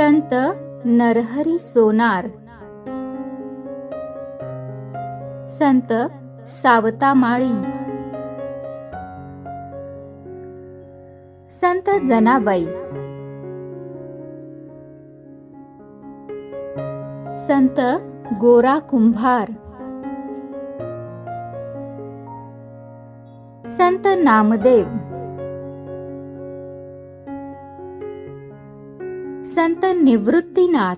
संत नरहरी सोनार. संत सावता माळी संत जनाबाई. संत गोरा कुंभार. संत नामदेव. संत निवृत्तीनाथ.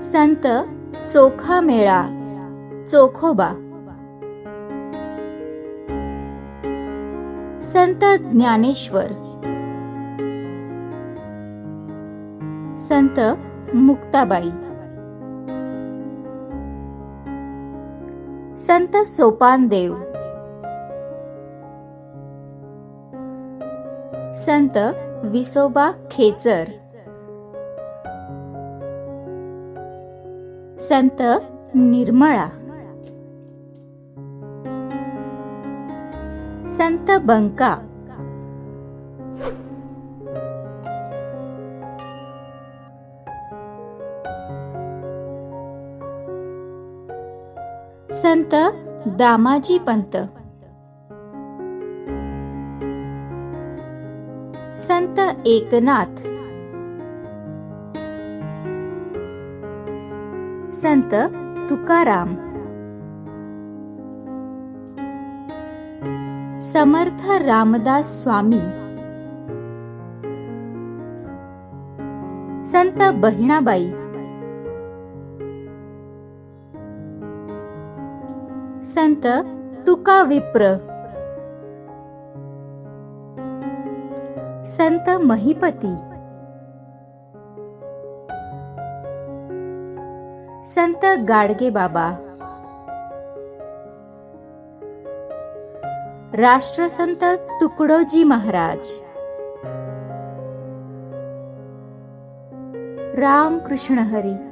संत चोखा मेळा चोखोबा. संत ज्ञानेश्वर. संत मुक्ताबाई. संत सोपानदेव. संत विसोबा खेचर. संत निर्मळा. संत बंका. संत दामाजी पंत. संत एकनाथ. संत तुकाराम. समर्थ रामदास स्वामी. संत बहिणाबाई. संत तुका विप्र. संत महिपती. संत गाडगे बाबा. राष्ट्रसंत तुकडोजी महाराज. रामकृष्ण हरी.